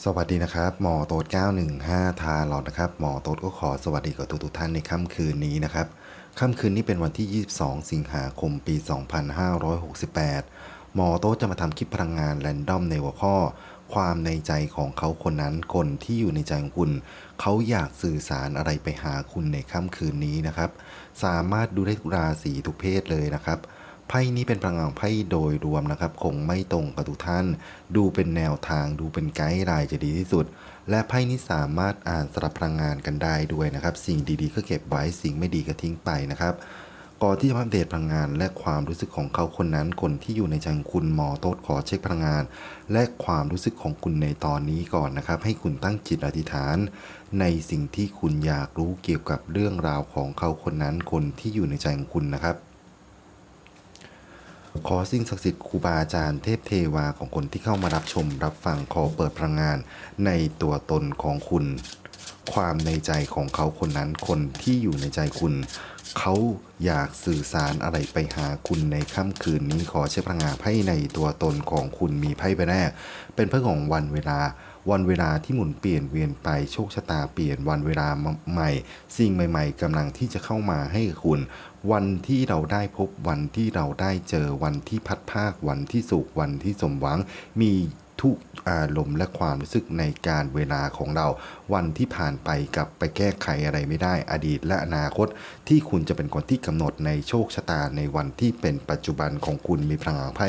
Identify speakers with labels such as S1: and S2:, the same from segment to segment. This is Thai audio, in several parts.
S1: สวัสดีนะครับหมอโต๊ด915 ทาหลอดนะครับหมอโต๊ดก็ขอสวัสดีกับทุกๆท่านในค่ำคืนนี้นะครับค่ำคืนนี้เป็นวันที่ 22 สิงหาคมปี 2568 หมอโต๊ดจะมาทำคลิปพลังงานแรนดอมในหัวข้อ ความในใจของเขาคนนั้นคนที่อยู่ในใจของคุณ เขาอยากสื่อสารอะไรไปหาคุณในค่ำคืนนี้นะครับ สามารถดูได้ทุกราศีทุกเพศเลยนะครับ ไพ่นี้เป็นพลังงานไพ่โดยรวมนะครับ คงไม่ตรงกับทุกท่าน ดูเป็นแนวทางดูเป็นไกด์ไลน์จะดีที่สุด และไพ่นี้สามารถอ่านสลับพลังงานกันได้ด้วยนะครับ สิ่งดีๆ ก็เก็บไว้สิ่งไม่ดีก็ทิ้งไปนะครับก่อนที่จะอัปเดตพลังงานและความรู้สึกของเขาคนนั้นคนที่อยู่ในใจของคุณหมอโต๊ดขอเช็คพลังงาน และความรู้สึกของคุณในตอนนี้ก่อนนะครับ ให้คุณตั้งจิตอธิษฐาน ในสิ่งที่คุณอยากรู้เกี่ยวกับเรื่องราวของเขาคนนั้นคนที่อยู่ในใจของคุณนะครับ ขอสิ่งศักดิ์สิทธิ์ครูบาอาจารย์เทพเทวาของคนที่เข้ามารับชมรับฟังขอเปิดพลังงาน ในตัวตนของคุณ ความในใจของเขาคนนั้นคนที่อยู่ในใจคุณ เขาอยากสื่อสารอะไรไปหาคุณในค่ำคืนนี้ขอใช้พลังงานไพ่ในตัวตนของคุณมีไพ่ใบแรกเป็นเพื่อของวันเวลา วันเวลาที่หมุนเปลี่ยนเวียนไปโชคชะตาเปลี่ยนวันเวลาใหม่ สิ่งใหม่ ๆกำลังที่จะเข้ามาให้คุณ วันที่เราได้พบวันที่เราได้เจอวันที่พัดภาควันที่สุขวันที่สมหวัง มี ทุกอารมณ์และความรู้สึกในการเวลาของเรา วันที่ผ่านไปกับไปแก้ไขอะไรไม่ได้อดีตและอนาคต ที่คุณจะเป็นคนที่กำหนดในโชคชะตาในวันที่เป็นปัจจุบันของคุณมีพลังงานไพ่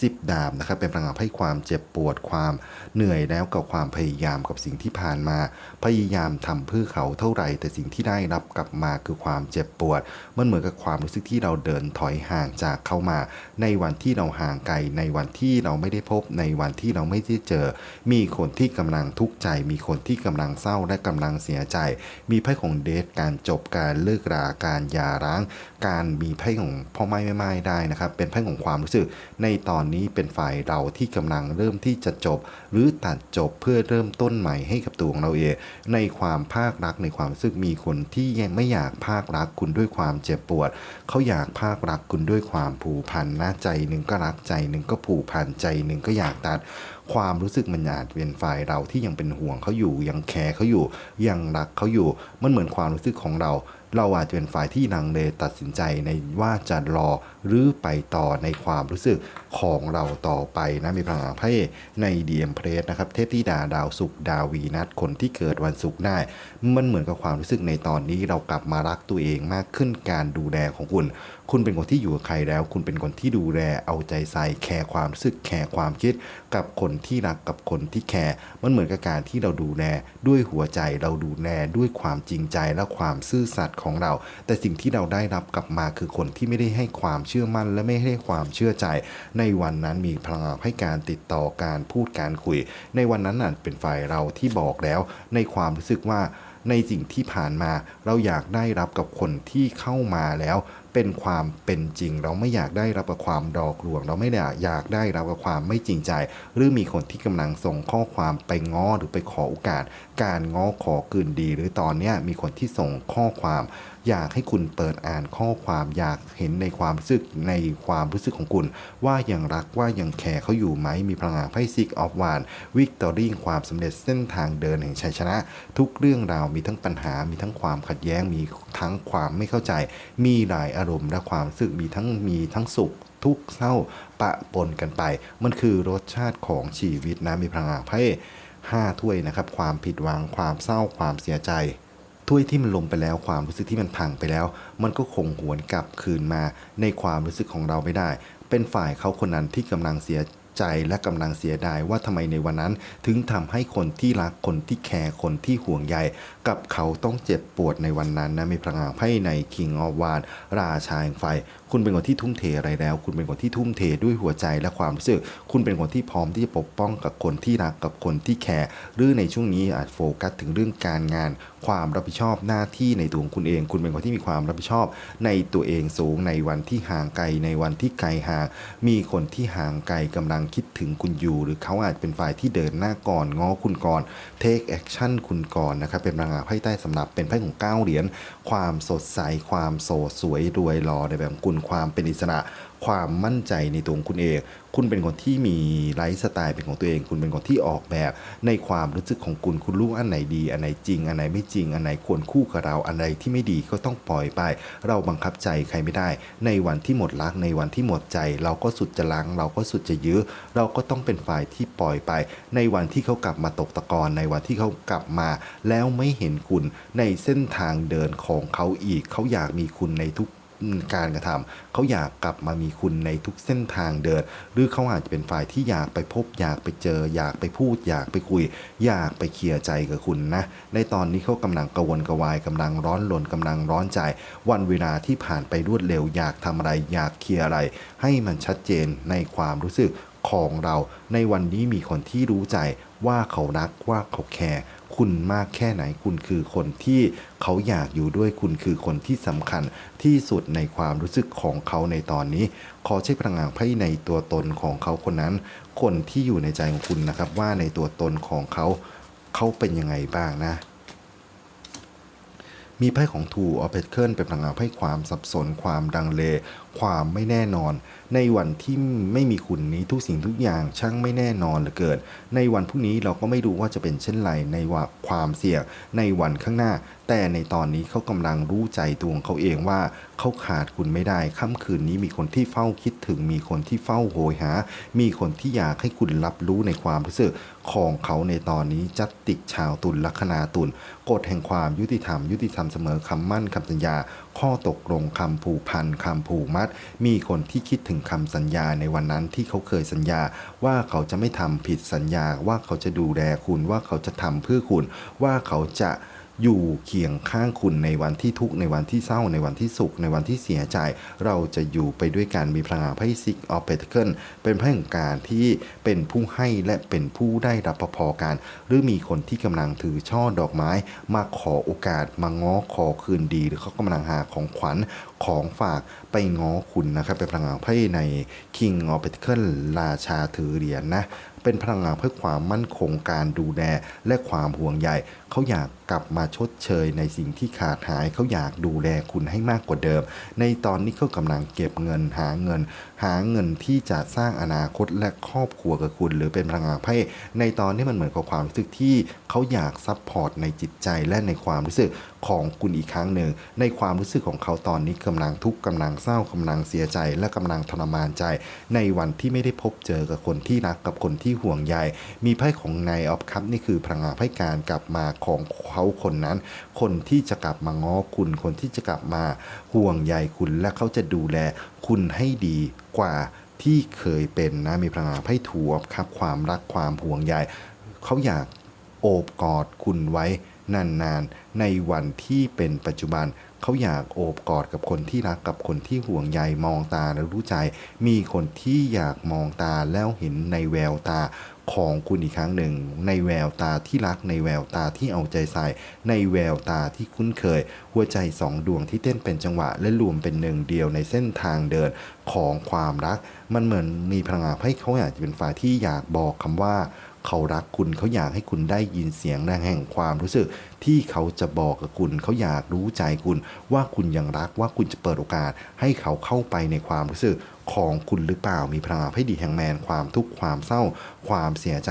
S1: สิบดาบนะครับเป็นพลังงานไพ่ความเจ็บปวดความเหนื่อยแล้วกับความพยายามกับสิ่งที่ผ่านมา พยายามทำเพื่อเขาเท่าไหร่ แต่สิ่งที่ได้รับกลับมาคือความเจ็บปวดมันเหมือนกับความรู้สึกที่เราเดินถอยห่างจากเข้ามา ในวันที่เราห่างไกลในวันที่เราไม่ได้พบในวันที่เราไม่ได้เจอ มีคนที่กำลังทุกข์ใจ มีคนที่กำลังเศร้าและกำลังเสียใจ มีไพ่ของเดทการจบการเลิกราการหย่าร้าง การมีไพ่ของพ่อไม้ไม่ไม้ได้นะครับ เป็นไพ่ของความรู้สึก ในตอนนี้เป็นฝ่ายเราที่กำลังเริ่มที่จะจบ หรือตัดจบเพื่อเริ่มต้นใหม่ให้กับตัวของเราเองในความภาครักในความรู้สึกมีคนที่ยังไม่อยากภาครักคุณด้วยความเจ็บปวด เขาอยากภาครักคุณด้วยความผูกพันนะใจหนึ่งก็รักใจหนึ่งก็ผูกพันใจหนึ่งก็อยากตัด ความรู้สึกมันอาจเป็นฝ่ายเราที่ยังเป็นห่วงเขาอยู่ยังแคร์เขาอยู่ยังรักเขาอยู่มันเหมือนความรู้สึกของเราเราอาจจะเป็นฝ่ายที่ลังเลตัดสินใจในว่าจะรอหรือไปต่อในความรู้สึกของเราต่อไปนะมีพลังงานไพ่ในดีเอ็มเพรสนะครับเทพธิดาดาวศุกดาววีนัสคนที่เกิดวันศุกร์ได้ มันเหมือนกับความรู้สึกในตอนนี้เรากลับมารักตัวเองมากขึ้นการดูแลของคุณ คุณเป็นคนที่อยู่กับใครแล้ว คุณเป็นคนที่ดูแลเอาใจใส่แคร์ความรู้สึกแคร์ความคิด กับคนที่รักกับคนที่แคร์มันเหมือนกับการที่เราดูแลด้วยหัวใจเราดูแลด้วยความจริงใจและความซื่อสัตย์ของเรา แต่สิ่งที่เราได้รับกลับมาคือคนที่ไม่ได้ให้ความเชื่อมั่น และไม่ให้ความเชื่อใจ ในวันนั้นมีพลังให้การติดต่อการพูดการคุย ในวันนั้นน่ะเป็นฝ่ายเราที่บอกแล้ว ในความรู้สึกว่า ในสิ่งที่ผ่านมา เราอยากได้รับกับคนที่เข้ามาแล้ว เป็นความเป็นจริง เราไม่อยากได้รับกับความดอกลวง เราไม่ได้อยากได้รับกับความไม่จริงใจ หรือมีคนที่กำลังส่งข้อความไปง้อหรือไปขอโอกาส การง้อขอคืนดี หรือตอนนี้มีคนที่ส่งข้อความ อยากให้คุณเปิดอ่านข้อความอยากเห็นในความรู้สึกในความรู้สึกของคุณ ว่ายังรักว่ายังแคร์เขาอยู่ไหมมีพลังงานไพ่ซิกออฟวานวิกตอรี่ความสำเร็จเส้นทางเดินแห่งชัยชนะ ทุกเรื่องราวมีทั้งปัญหา มีทั้งความขัดแย้งมีทั้งความไม่เข้าใจ มีหลายอารมณ์และความรู้สึกมีทั้งมีทั้งสุขทุกเศร้าปะปนกันไป มันคือรสชาติของชีวิตนะมีพลังงานไพ่ห้าถ้วยนะครับ ความผิดหวังความเศร้าความเสียใจ ถ้วยที่มันลงไปแล้วความรู้สึกที่มันพังไปแล้ว มันก็คงหวนกลับคืนมาในความรู้สึกของเราไม่ได้ เป็นฝ่ายเขาคนนั้นที่กำลังเสียใจและกำลังเสียดายว่าทำไมในวันนั้น ถึงทำให้คนที่รักคนที่แคร์คนที่ห่วงใยกับเขาต้องเจ็บปวดในวันนั้นนะมีพลังานไพ่ในคิงออวานราชาแห่งไฟ คุณเป็นคนที่ทุ่มเทอะไรแล้ว คุณเป็นคนที่ทุ่มเทด้วยหัวใจและความรู้สึก คุณเป็นคนที่พร้อมที่จะปกป้องกับคนที่รักกับคนที่แคร์หรือในช่วงนี้อาจโฟกัสถึงเรื่องการงาน ความรับผิดชอบหน้าที่ในตัวของคุณเอง คุณเป็นคนที่มีความรับผิดชอบ ในตัวเองสูงในวันที่ห่างไกลในวันที่ไกลห่าง มีคนที่ห่างไกลกำลังคิดถึงคุณอยู่ หรือเขาอาจเป็นฝ่ายที่เดินหน้าก่อนง้อคุณก่อน take action คุณก่อนนะครับเป็นพลังงานไพ่ใต้สำหรับเป็นไพ่ของเก้าเหรียญความสดใสความโสดสวยรวยรอในแบบของคุณความเป็นอิสระ ความมั่นใจในตัวคุณเอง คุณเป็นคนที่มีไลฟ์สไตล์เป็นของตัวเอง คุณเป็นคนที่ออกแบบในความรู้สึกของคุณ คุณรู้อันไหนดี อันไหนจริง อันไหนไม่จริง อันไหนควรคู่กับเรา อันไหนที่ไม่ดีก็ต้องปล่อยไป เราบังคับใจใครไม่ได้ ในวันที่หมดรัก ในวันที่หมดใจ เราก็สุดจะล้าง เราก็สุดจะยื้อ เราก็ต้องเป็นฝ่ายที่ปล่อยไป ในวันที่เขากลับมาตกตะกอน ในวันที่เขากลับมา แล้วไม่เห็นคุณ ในเส้นทางเดินของเขาอีก เขาอยากมีคุณในทุก การกระทำเขาอยากกลับมามีคุณในทุกเส้นทางเดิน หรือเขาอาจจะเป็นฝ่ายที่อยากไปพบ อยากไปเจอ อยากไปพูด อยากไปคุย อยากไปเคลียร์ใจกับคุณนะ ในตอนนี้เขากำลังกระวนกระวายกำลังร้อนรนกำลังร้อนใจ วันเวลาที่ผ่านไปรวดเร็ว อยากทำอะไร อยากเคลียร์อะไร ให้มันชัดเจนในความรู้สึกของเรา ในวันนี้มีคนที่รู้ใจว่าเขารักว่าเขาแคร์ คุณมากแค่ไหนคุณคือคนที่เขาอยากอยู่ด้วยคุณคือคนที่สำคัญที่สุดในความรู้สึกของเขาในตอนนี้ ขอเช็คพลังงานไพ่ในตัวตนของเขาคนนั้น คนที่อยู่ในใจของคุณนะครับ ว่าในตัวตนของเขาเขาเป็นยังไงบ้างนะมีไพ่ของทูออเพเคิลเป็นพลังงานไพ่ความสับสนความดังเล ความไม่แน่นอน ในวันที่ไม่มีคุณนี้ทุกสิ่งทุกอย่างช่างไม่แน่นอนเหลือเกิน ในวันพรุ่งนี้เราก็ไม่รู้ว่าจะเป็นเช่นไรในว่าความเสี่ยงในวันข้างหน้า แต่ในตอนนี้เขากำลังรู้ใจตัวของเขาเองว่าเขาขาดคุณไม่ได้ค่ำคืนนี้มีคนที่เฝ้าคิดถึง มีคนที่เฝ้าโหยหา มีคนที่อยากให้คุณรับรู้ในความรู้สึกของเขาในตอนนี้จัดติกชาวตุลลัคนาตุลกฎแห่งความยุติธรรมยุติธรรมเสมอคำมั่นคำสัญญาข้อตกลงคำผูกพันคำผูกมัด มีคนที่คิดถึงคำสัญญาในวันนั้นที่เขาเคยสัญญา ว่าเขาจะไม่ทำผิดสัญญาว่าเขาจะดูแลคุณว่าเขาจะทำเพื่อคุณว่าเขาจะ อยู่เคียงข้างคุณในวันที่ทุกข์ในวันที่เศร้าในวันที่สุข ในวันที่เสียใจ เราจะอยู่ไปด้วยกันมีพลังงานไพ่ซิกออฟเปเคิลเป็นพลังการที่เป็นผู้ให้และเป็นผู้ได้รับพอๆกัน หรือมีคนที่กำลังถือช่อดอกไม้ มาขอโอกาสมาง้อขอคืนดี หรือเขากำลังหาของขวัญ ของฝากไปง้อคุณนะครับ เป็นพลังงานไพ่ใน King of Pentacles ราชาถือเหรียญนะเป็นพลังงานเพื่อความมั่นคงการดูแลและความห่วงใยเขาอยากกลับมาชดเชยในสิ่งที่ขาดหายเขาอยากดูแลคุณให้มากกว่าเดิม ในตอนนี้เขากำลังเก็บเงินหาเงิน หาเงินที่จะสร้างอนาคตและครอบครัวกับคุณ หรือเป็นพลังงานไพ่ในตอนนี้มันเหมือนกับความรู้สึกที่เขาอยากซัพพอร์ตในจิตใจและในความรู้สึกของคุณอีกครั้งหนึ่ง ในความรู้สึกของเขาตอนนี้กำลังทุกข์กำลังเศร้ากำลังเสียใจ และกำลังทรมานใจ ในวันที่ไม่ได้พบเจอกับคนที่รักกับคนที่ห่วงใยมีไพ่ของนายออฟคัพนี่คือพลังงานไพ่การกลับมาของเขาคนนั้น คนที่จะกลับมาง้อคุณ คนที่จะกลับมาห่วงใยคุณและเขาจะดูแลคุณให้ดีกว่าที่เคยเป็นนะมีพลังงานไพ่ถูออฟคัพความรักความห่วงใยเขาอยากโอบกอดคุณไว้ นานๆ ในวันที่เป็นปัจจุบัน เขาอยากโอบกอดกับคนที่รักกับคนที่ห่วงใยมองตาแล้วรู้ใจ มีคนที่อยากมองตาแล้วเห็นในแววตาของคุณอีกครั้งหนึ่ง ในแววตาที่รักในแววตาที่เอาใจใส่ ในแววตาที่คุ้นเคย หัวใจสองดวงที่เต้นเป็นจังหวะ และรวมเป็นหนึ่งเดียวในเส้นทางเดินของความรัก มันเหมือนมีพลังงานให้เขาอยากจะเป็นฝ่ายที่อยากบอกคำว่า เขารักคุณเขาอยากให้คุณได้ยินเสียงแรงแห่งความรู้สึก ที่เขาจะบอกกับคุณเขาอยากรู้ใจคุณ ว่าคุณยังรักว่าคุณจะเปิดโอกาสให้เขาเข้าไปในความรู้สึก ของคุณหรือเปล่า มีพลังงานให้ดีแห่งแมนความทุกข์ความเศร้า ความเสียใจ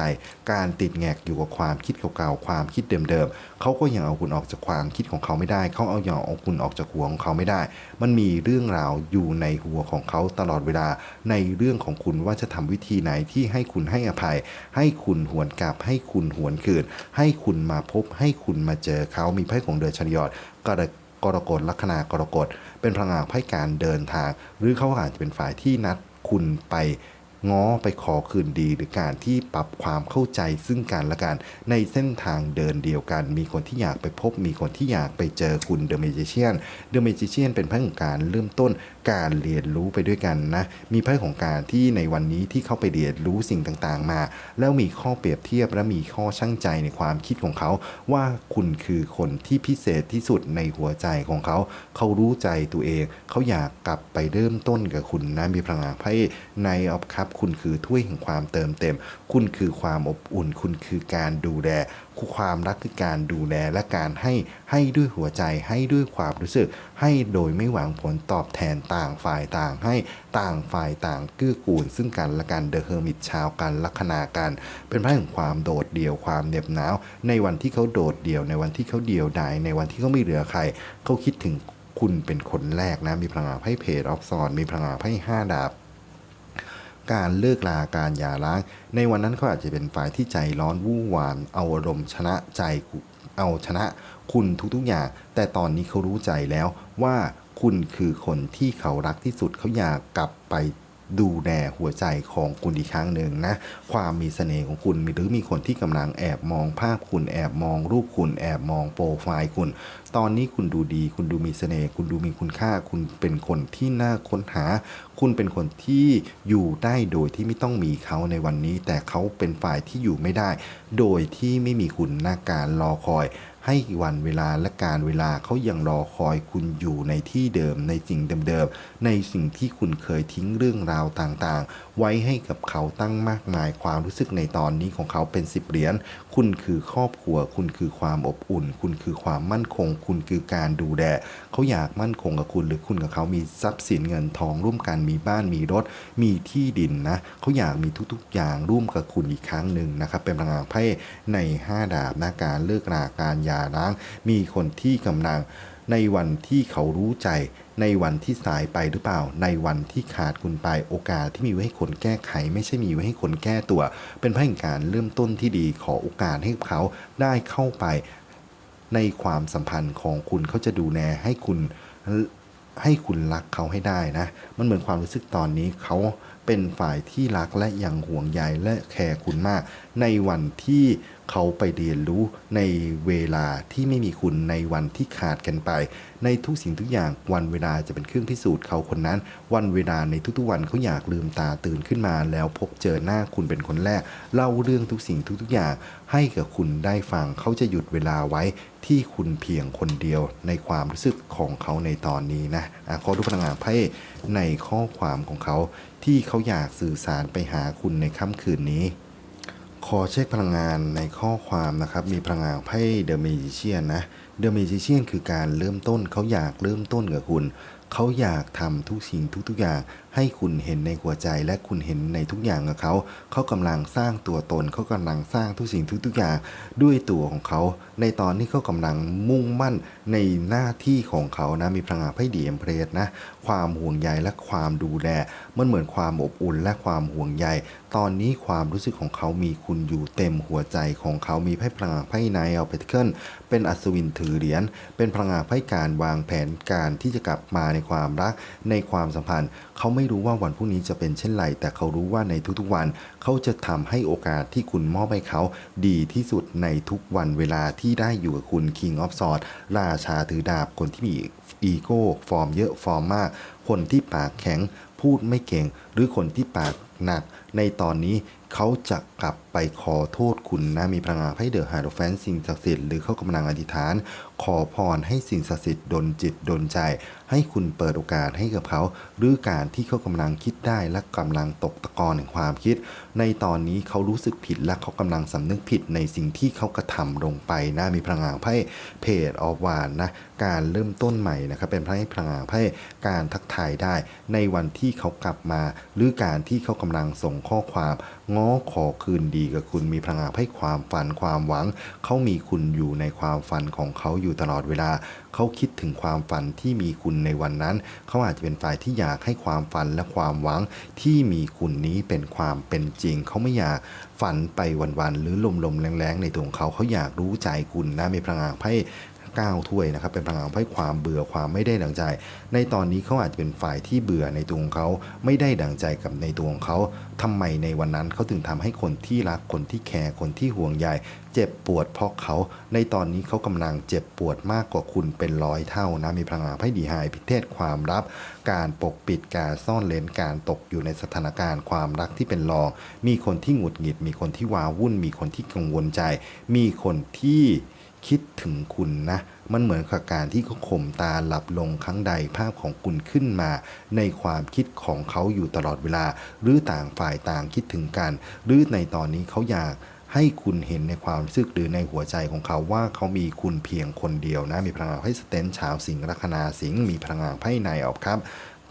S1: การติดแงกอยู่กับความคิดเก่าๆความคิดเดิมๆเขาก็ยังเอาคุณออกจากความคิดของเขาไม่ได้ เขาเอาอย่างเอาคุณออกจากหัวของเขาไม่ได้ มันมีเรื่องราวอยู่ในหัวของเขาตลอดเวลา ในเรื่องของคุณว่าจะทำวิธีไหนที่ให้คุณให้อภัย ให้คุณหวนกลับ ให้คุณหวนคืน ให้คุณมาพบ ให้คุณมาเจอเขามีไพ่ของเดือนชนยอดกระ กรกฎลัคนากรกฎเป็นพลังงานไพ่การเดินทาง หรือเขาอาจจะเป็นฝ่ายที่นัดคุณไปง้อไปขอคืนดี หรือการที่ปรับความเข้าใจซึ่งกันและกัน ในเส้นทางเดินเดียวกัน มีคนที่อยากไปพบ มีคนที่อยากไปเจอคุณเดอะเมจิเชียนเดอะเมจิเชียนเป็นพลังการเริ่มต้น การเรียนรู้ไปด้วยกันนะ มีไพ่ของการที่ในวันนี้ที่เข้าไปเรียนรู้สิ่งต่างๆ มา แล้วมีข้อเปรียบเทียบและมีข้อชั่งใจในความคิดของเขา ว่าคุณคือคนที่พิเศษที่สุดในหัวใจของเขา เขารู้ใจตัวเอง เขาอยากกลับไปเริ่มต้นกับคุณนะมีพลังงานไพ่ในออฟคัพคุณคือถ้วยแห่งความเติมเต็ม คุณคือความอบอุ่น คุณคือการดูแล ความรักคือการดูแลและการให้ให้ด้วยหัวใจให้ด้วยความรู้สึก ให้โดยไม่หวังผลตอบแทนต่างฝ่ายต่างให้ต่างฝ่ายต่างเกื้อกูล ซึ่งกันและกันเดอะเฮอร์มิตชาวกันลัคนากัน เป็นไพ่ของความโดดเดี่ยวความเหน็บหนาว ในวันที่เขาโดดเดี่ยวในวันที่เขาเดี่ยวดายในวันที่เขาไม่เหลือใครเขาคิดถึงคุณเป็นคนแรกนะ มีพลังงานไพ่เพจออฟซอน มีพลังงานไพ่ห้าดาบ การเลิกลาการหย่าร้าง ในวันนั้นเขาอาจจะเป็นฝ่ายที่ใจร้อนวู่วานเอาอารมณ์ชนะใจเอาชนะคุณทุกๆอย่าง แต่ตอนนี้เขารู้ใจแล้วว่าคุณคือคนที่เขารักที่สุดเขาอยากกลับไป ดูแลหัวใจของคุณอีกครั้งหนึ่งนะ ความมีเสน่ห์ของคุณหรือมีคนที่กำลังแอบมองภาพคุณแอบมองรูปคุณแอบมองโปรไฟล์คุณ ตอนนี้คุณดูดี คุณดูมีเสน่ห์คุณดูมีคุณค่า คุณเป็นคนที่น่าค้นหา คุณเป็นคนที่อยู่ได้โดยที่ไม่ต้องมีเขาในวันนี้ แต่เขาเป็นฝ่ายที่อยู่ไม่ได้ โดยที่ไม่มีคุณหน้าการรอคอย ให้วันเวลาและการเวลาเขายังรอคอยคุณอยู่ในที่เดิม ในสิ่งเดิมๆ ในสิ่งที่คุณเคยทิ้งเรื่องราวต่างๆ ไว้ให้กับเขาตั้งมากมายความรู้สึกในตอนนี้ของเขาเป็นสิบเหรียญ คุณคือครอบครัว คุณคือความอบอุ่น คุณคือความมั่นคง คุณคือการดูแลเขาอยากมั่นคงกับคุณหรือคุณกับเขามีทรัพย์สินเงินทองร่วมกันมีบ้านมีรถ มีที่ดินนะเขาอยากมีทุกๆ อย่างร่วมกับคุณอีกครั้งหนึ่งนะครับเป็นพลังงานไพ่ใน 5 ดาบนะการเลิกราการหย่าร้าง มีคนที่กำลัง ในวันที่เขารู้ใจ ในวันที่สายไปหรือเปล่า ในวันที่ขาดคุณไปโอกาสที่มีไว้ให้คนแก้ไข ไม่ใช่มีไว้ให้คนแก้ตัว เป็นพหังการเริ่มต้นที่ดีขอโอกาสให้เขาได้เข้าไป ในความสัมพันธ์ของคุณเขาจะดูแลให้คุณให้คุณรักเขาให้ได้นะ มันเหมือนความรู้สึกตอนนี้เขาเป็นฝ่ายที่รักและยังห่วงใยและแคร์คุณมาก ในวันที่เขาไปเรียนรู้ในเวลาที่ไม่มีคุณในวันที่ขาดกันไป ในทุกสิ่งทุกอย่างวันเวลาจะเป็นเครื่องพิสูจน์เขาคนนั้น วันเวลาในทุกๆวันเขาอยากลืมตาตื่นขึ้นมา แล้วพบเจอหน้าคุณเป็นคนแรก เล่าเรื่องทุกสิ่งทุกๆอย่าง ให้กับคุณได้ฟังเขาจะหยุดเวลาไว้ที่คุณเพียงคนเดียวในความรู้สึกของเขาในตอนนี้นะอะขอดูพลังงานไพ่ในข้อความของเขา ที่เขาอยากสื่อสารไปหาคุณในค่ำคืนนี้ ขอเช็คพลังงานในข้อความนะครับ มีพลังงานไพ่เดอะเมจิเชียนนะเดอะเมจิเชียนคือการเริ่มต้นเขาอยากเริ่มต้นกับคุณ เขาอยากทำทุกสิ่งทุกๆอย่างให้คุณเห็นในหัวใจและคุณเห็นในทุกอย่างกับเขาเขากำลังสร้างตัวตนเขากำลังสร้างทุกสิ่งทุกๆอย่างด้วยตัวของเขา ในตอนนี้เขากำลังมุ่งมั่นในหน้าที่ของเขานะมีพลังงานไพ่ดีเอ็มเพรสนะความห่วงใยและความดูแลมันเหมือนความอบอุ่นและความห่วงใยตอนนี้ความรู้สึกของเขามีคุณอยู่เต็มหัวใจของเขามีไพ่พลังงานไพ่ไนเอาเปเคิลเป็นอัศวินถือเหรียญเป็นพลังงานไพ่การวางแผนการที่จะกลับมาในความรักในความสัมพันธ์เขาไไม่รู้ว่าวันพรุ่งนี้จะเป็นเช่นไร แต่เขารู้ว่าในทุกๆวัน เขาจะทำให้โอกาสที่คุณมอบให้เขา ดีที่สุดในทุกวันเวลาที่ได้อยู่กับคุณ King of Swords ราชาถือดาบคนที่มีอีโก้ฟอร์มเยอะฟอร์มมาก คนที่ปากแข็งพูดไม่เก่ง หรือคนที่ปากหนัก ในตอนนี้ เขาจะกลับไปขอโทษคุณนะ มีพลังงานให้เดอะไฮโดแฟนสิ่งศักดิ์สิทธิ์หรือเขากำลังอธิษฐาน ขอพรให้สิ่งศักดิ์สิทธิ์ดลจิตดลใจ ให้คุณเปิดโอกาสให้กับเขา หรือการที่เขากำลังคิดได้และกำลังตกตะกอนแห่งความคิด ในตอนนี้เขารู้สึกผิดและเขากำลังสำนึกผิดในสิ่งที่เขากระทำลงไปนะ มีพลังงานไพ่เพจออฟวานนะ การเริ่มต้นใหม่นะครับเป็นไพ่พลังงานไพ่การทักทายได้ ในวันที่เขากลับมา หรือการที่เขากำลังส่งข้อความงอขอคืนดีกับคุณมีพลังงาให้ความฝันความหวัง เขามีคุณอยู่ในความฝันของเขาอยู่ตลอดเวลา เขาคิดถึงความฝันที่มีคุณในวันนั้น เขาอาจจะเป็นฝ่ายที่อยากให้ความฝันและความหวัง ที่มีคุณนี้เป็นความเป็นจริง เขาไม่อยากฝันไปวันๆหรือลมๆแรงๆในตัวของเขาเขาอยากรู้ใจคุณนะมีพลังงาให้ 9 ถ้วยนะครับ เป็นพลังงานให้ความเบื่อความไม่ได้ดังใจ ในตอนนี้เขาอาจจะเป็นฝ่ายที่เบื่อในตัวของเขาไม่ได้ดังใจกับในตัวของเขาทำไมในวันนั้นเขาถึงทำให้คนที่รักคนที่แคร์คนที่ห่วงใยเจ็บปวดเพราะเขา ในตอนนี้เขากำลังเจ็บปวดมากกว่าคุณเป็นร้อยเท่านะมีพลังงานให้ดีหายพิเทศความลับ การปกปิดการซ่อนเลนการตกอยู่ในสถานการณ์ความรักที่เป็นรอง มีคนที่หงุดหงิด มีคนที่ว้าวุ่น มีคนที่กังวลใจ มีคนที่ คิดถึงคุณนะ มันเหมือนกับการที่เขาข่มตาหลับลงครั้งใดภาพของคุณขึ้นมา ในความคิดของเขาอยู่ตลอดเวลา หรือต่างฝ่ายต่างคิดถึงกัน หรือในตอนนี้เขาอยากให้คุณเห็นในความรู้สึกหรือในหัวใจของเขาว่าเขามีคุณเพียงคนเดียวนะ มีพลังงานไพ่สเตนชาวสิงห์ลัคนาสิงห์มีพลังงานไพ่ในออกครับ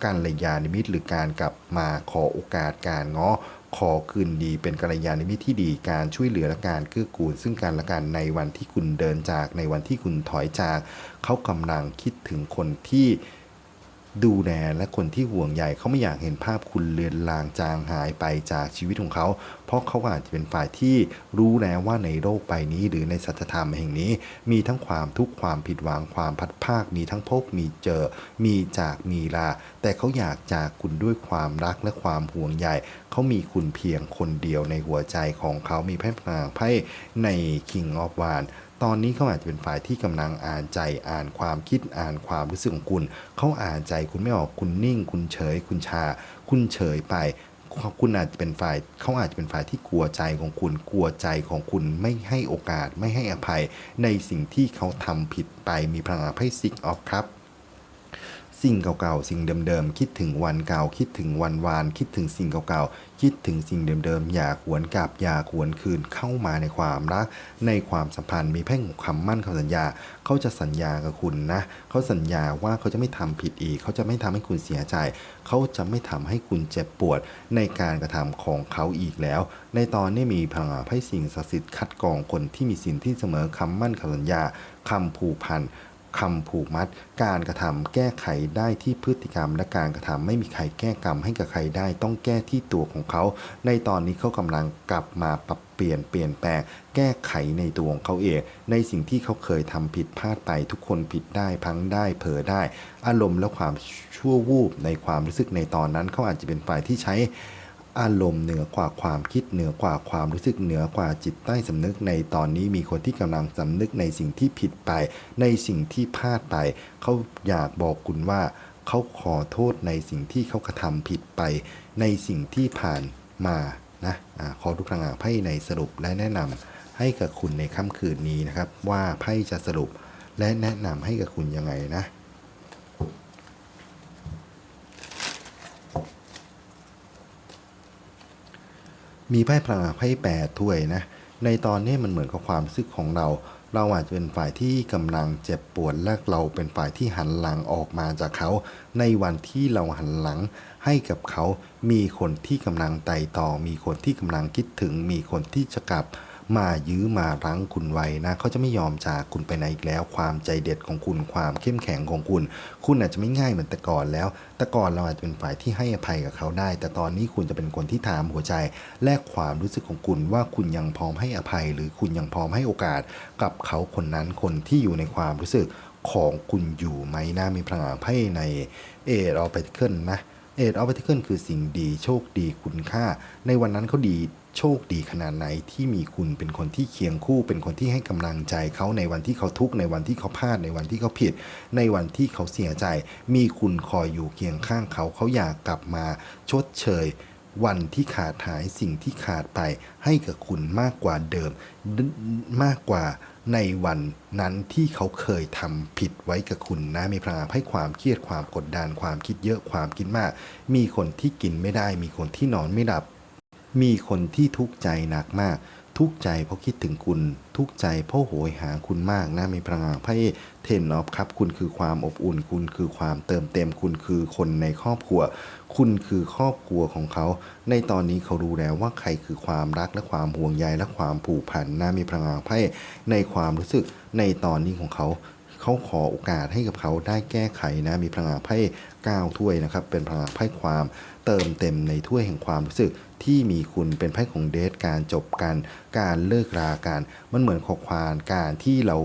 S1: การระยานิมิตหรือการกลับมาขอโอกาสการง้อ ขอคืนดีเป็นกัลยาณมิตรที่ดีการช่วยเหลือและการเกื้อกูล ซึ่งกันและกันในวันที่คุณเดินจากในวันที่คุณถอยจาก เขากำลังคิดถึงคนที่ ดูแลและคนที่ห่วงใยเขาไม่อยากเห็นภาพคุณเลือนลางจางหายไปจากชีวิตของเขา เพราะเขาอาจจะเป็นฝ่ายที่รู้แล้วว่าในโลกใบนี้ หรือในสัจธรรมแห่งนี้ มีทั้งความทุกข์ความผิดหวังความพัดภาค มีทั้งพบมีเจอ มีจากมีลา แต่เขาอยากจากคุณด้วยความรักและความห่วงใยเขามีคุณเพียงคนเดียวในหัวใจของเขามีไพ่พางไพ่ใน King of w a n ตอนนี้เขาอาจจะเป็นฝ่ายที่กำลังอ่านใจอ่านความคิดอ่านความรู้สึกของคุณ เขาอ่านใจคุณไม่ออกคุณนิ่ง คุณเฉย คุณชา คุณเฉยไปคุณอาจจะเป็นฝ่ายเขาอาจจะเป็นฝ่ายที่กลัวใจของคุณกลัวใจของคุณไม่ให้โอกาสไม่ให้อภัย ในสิ่งที่เขาทำผิดไปมีพลังงานไพ่ซิกออฟครับ สิ่งเก่าๆ สิ่งเดิมๆ คิดถึงวันเก่า คิดถึงวันวาน คิดถึงสิ่งเก่าๆ คิดถึงสิ่งเดิมๆ อยากหวนกลับ อยากหวนคืนเข้ามาในความรัก ในความสัมพันธ์มีแพ่งคำมั่นคำสัญญา เขาจะสัญญากับคุณนะ เขาสัญญาว่าเขาจะไม่ทำผิดอีก เขาจะไม่ทำให้คุณเสียใจ เขาจะไม่ทำให้คุณเจ็บปวดในการกระทำของเขาอีกแล้ว ในตอนนี้มีพลังงานไพ่สิ่งศักดิ์สิทธิ์คัดกรองคนที่มีสินที่เสมอคำมั่นคำสัญญาคำผูกพัน คำผูกมัด การกระทำแก้ไขได้ที่พฤติกรรม และการกระทำไม่มีใครแก้กรรมให้กับใครได้ ต้องแก้ที่ตัวของเขา ในตอนนี้เขากำลังกลับมาปรับเปลี่ยนเปลี่ยนแปลงแก้ไขในตัวของเขาเอง ในสิ่งที่เขาเคยทำผิดพลาดไปทุกคนผิดได้พังได้เผลอได้ อารมณ์และความชั่ววูบในความรู้สึกในตอนนั้นเขาอาจจะเป็นฝ่ายที่ใช้ อารมณ์เหนือกว่าความคิดเหนือกว่าความรู้สึกเหนือกว่าจิตใต้สำนึกในตอนนี้มีคนที่กำลังสำนึกในสิ่งที่ผิดไป ในสิ่งที่พลาดไป เขาอยากบอกคุณว่า เขาขอโทษในสิ่งที่เขากระทำผิดไป ในสิ่งที่ผ่านมานะอาขอทุกพลังงไพ่ในสรุปและแนะนำให้กับคุณในค่ำคืนนี้นะครับ ว่าไพ่จะสรุปและแนะนำให้กับคุณยังไงนะ มีไพ่พลังงาไพ่แปดถ้วยนะในตอนนี้มันเหมือนกับความซึกของเรา เราอาจจะเป็นฝ่ายที่กำลังเจ็บปวดและเราเป็นฝ่ายที่หันหลังออกมาจากเขา ในวันที่เราหันหลังให้กับเขา มีคนที่กำลังไต่ต่อ มีคนที่กำลังคิดถึง มีคนที่จะกลับ มายื้อมารั้งคุณไว้นะเขาจะไม่ยอมจากคุณไปไหนอีกแล้ว ความใจเด็ดของคุณความเข้มแข็งของคุณ คุณอาจจะไม่ง่ายเหมือนแต่ก่อนแล้ว แต่ก่อนเราอาจจะเป็นฝ่ายที่ให้อภัยกับเขาได้ แต่ตอนนี้คุณจะเป็นคนที่ถามหัวใจ แลกความรู้สึกของคุณว่าคุณยังพร้อมให้อภัย หรือคุณยังพร้อมให้โอกาส กับเขาคนนั้นคนที่อยู่ในความรู้สึกของคุณอยู่ไหมนะมีพลังงานไพ่ในเอรอไปเคิลนะ เอดออฟเวติเคิลคือสิ่งดีโชคดีคุณค่า ในวันนั้นเขาดีโชคดีขนาดไหนที่มีคุณเป็นคนที่เคียงคู่ เป็นคนที่ให้กำลังใจเขาในวันที่เขาทุกข์ในวันที่เขาพลาดในวันที่เขาผิด ในวันที่เขาเสียใจ มีคุณคอยอยู่เคียงข้างเขาเขาอยากกลับมาชดเชย วันที่ขาดหายสิ่งที่ขาดไปให้กับคุณมากกว่าเดิม มากกว่าในวันนั้นที่เขาเคยทำผิดไว้กับคุณนะมีพลังงาให้ความเครียดความกดดันความคิดเยอะความคิดมาก มีคนที่กินไม่ได้ มีคนที่นอนไม่หลับ มีคนที่ทุกข์ใจหนักมาก ทุกใจเพราะคิดถึงคุณ ทุกใจเพราะโหยหาคุณมากนะมีพลังงานไพ่เทนออฟครับ คุณคือความอบอุ่น คุณคือความเติมเต็ม คุณคือคนในครอบครัว คุณคือครอบครัวของเขา ในตอนนี้เขารู้แล้วว่าใครคือความรักและความห่วงใยและความผูกพันนะมีพลังงานไพ่ในความรู้สึกในตอนนี้ของเขาเขาขอโอกาสให้กับเขาได้แก้ไขนะ มีพลังงานไพ่ก้าถ้วยนะครับ เป็นพลังงานไพ่ความ เติมเต็มในถ้วยแห่งความรู้สึกที่มีคุณเป็นไพ่ของเดทการจบกัน การเลิกรากันมันเหมือนขอควานการที่เรา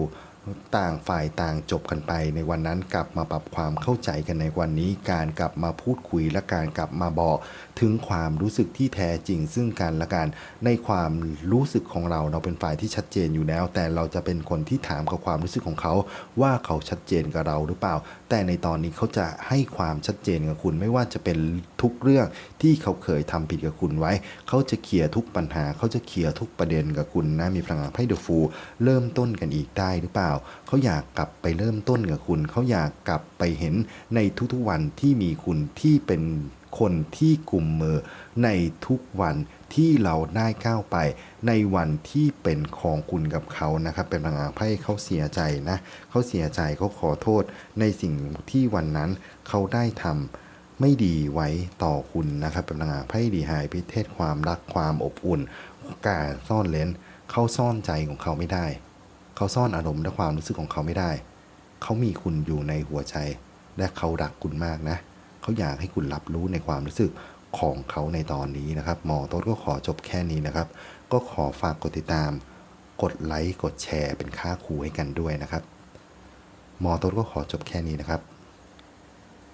S1: ต่างฝ่ายต่างจบกันไปในวันนั้นกลับมาปรับความเข้าใจกันในวันนี้ การกลับมาพูดคุยและการกลับมาบอก ถึงความรู้สึกที่แท้จริง ซึ่งกันและกันในความรู้สึกของเราเราเป็นฝ่ายที่ชัดเจนอยู่แล้ว แต่เราจะเป็นคนที่ถามกับความรู้สึกของเขา ว่าเขาชัดเจนกับเราหรือเปล่า แต่ในตอนนี้เขาจะให้ความชัดเจนกับคุณไม่ว่าจะเป็นทุกเรื่องที่เขาเคยทำผิดกับคุณไว้ เขาจะเคลียร์ทุกปัญหา เขาจะเคลียร์ทุกประเด็นกับคุณนะมีพลังงานไพ่เดอะฟูเริ่มต้นกันอีกได้หรือเปล่าเขาอยากกลับไปเริ่มต้นกับคุณ เขาอยากกลับไปเห็นในทุกๆวันที่มีคุณที่เป็นคนที่กลุ่มมือในทุกวันที่เราได้ก้าวไป ในวันที่เป็นของคุณกับเขานะครับ เป็นพลังงานไพ่เขาเสียใจนะเขาเสียใจเขาขอโทษ ในสิ่งที่วันนั้นเขาได้ทำไม่ดีไว้ต่อคุณนะครับเป็นพลังงานไพ่ดีหายพิเทศความรักความอบอุ่น การซ่อนเลนเขาซ่อนใจของเขาไม่ได้ เขาซ่อนอารมณ์และความรู้สึกของเขาไม่ได้ เขามีคุณอยู่ในหัวใจ และเขารักคุณมากนะ เขาอยากให้คุณรับรู้ในความรู้สึกของเขาในตอนนี้นะครับ หมอโต๊ดก็ขอจบแค่นี้นะครับ ก็ขอฝากกดติดตาม กดไลค์ กดแชร์ เป็นค่าครูให้กันด้วยนะครับ หมอโต๊ดก็ขอจบแค่นี้นะครับ